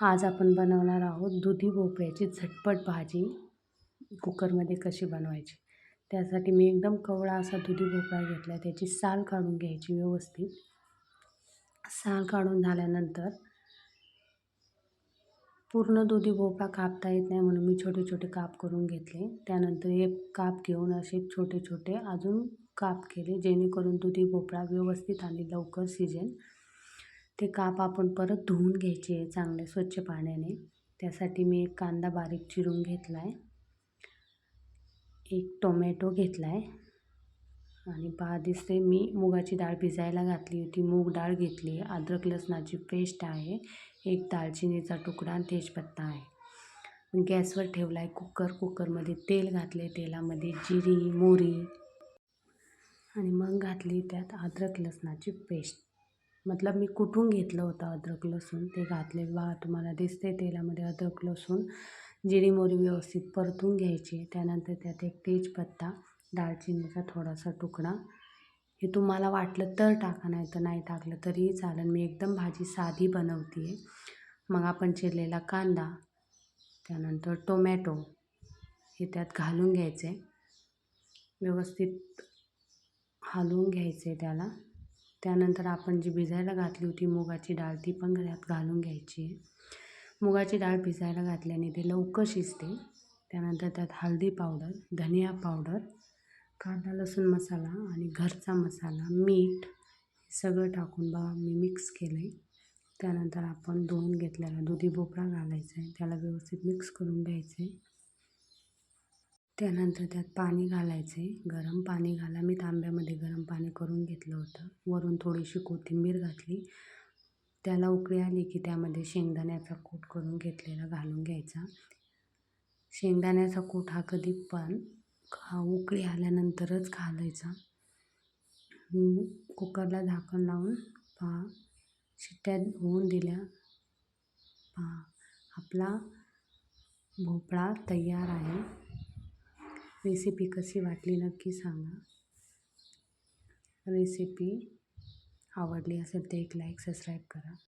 आज आपण बनवणार आहोत दुधी भोपळ्याची झटपट भाजी. कुकरमध्ये कशी बनवायची? त्यासाठी मी एकदम कवळा असा दुधी भोपळा घेतला त्याची साल काढून घ्यायची व्यवस्थित. साल काढून झाल्यानंतर पूर्ण दुधी भोपळा कापता येत नाही म्हणून मी छोटे छोटे काप करून घेतले. त्यानंतर एक काप घेऊन असे छोटे छोटे अजून काप केले जेणेकरून दुधी भोपळा व्यवस्थित आणि लवकर शिजेल. ते काप आपण परत धुवून घ्यायचे आहे चांगले स्वच्छ पाण्याने. त्यासाठी मी एक कांदा बारीक चिरून घेतला आहे एक टोमॅटो घेतला आहे आणि पहा दिसते मी मुगाची डाळ भिजायला घातली होती. मूग डाळ घेतली. आहे अद्रक लसणाची पेस्ट आहे. एक दालचिनीचा तुकडा आणि तेजपत्ता आहे. गॅसवर ठेवला आहे कुकर. कुकरमध्ये तेल घातले तेलामध्ये जिरी मोरी आणि मग घातली त्यात अद्रक लसणाची पेस्ट. मतलब मी कुठून घेतलं होतं अद्रक लसूण? ते घातले. बा तुम्हाला दिसते तेलामध्ये अद्रक लसूण. जिरी मोरी व्यवस्थित परतून घ्यायची. त्यानंतर त्यात एक तेजपत्ता दालचिनीचा थोडासा तुकडा. हे तुम्हाला वाटलं तर टाका नाही तर नाही टाकलं तरीही चालेल. मी एकदम भाजी साधी बनवते आहे मग आपण चिरलेला कांदा त्यानंतर टोमॅटो हे त्यात घालून घ्यायचे. व्यवस्थित हलवून घ्यायचे त्याला. त्यानंतर आपण जी भिजायला घातली होती मुगाची डाळ ती पण त्यात घालून घ्यायची. आहे मुगाची डाळ भिजायला घातल्याने ते लवकर शिजते. त्यानंतर त्यात हळदी पावडर धनिया पावडर कांदा लसूण मसाला आणि घरचा मसाला मीठ सगळं टाकून बा मी मिक्स केलं आहे त्यानंतर आपण धुवून घेतलेला दुधी भोपळा घालायचा आहे. त्याला व्यवस्थित मिक्स करून घ्यायचं आहे त्यानंतर त्यात पाणी घालायचे. गरम पाणी घाला. मी तांब्यामध्ये गरम पाणी करून घेतलं होतं. वरून थोडीशी कोथिंबीर घातली. त्याला उकळी आली की त्यामध्ये शेंगदाण्याचा कूट करून घेतलेला घालून घ्यायचा. शेंगदाण्याचा कूट हा कधी पण उकळी आल्यानंतरच घालायचा. कुकरला झाकण लावून पहा शिट्ट्या होऊन दिल्या. पहा आपला भोपळा तयार आहे. रेसिपी कशी वाटली नक्की सांगा. रेसिपी आवडली असेल तर एक लाईक सबस्क्राईब करा.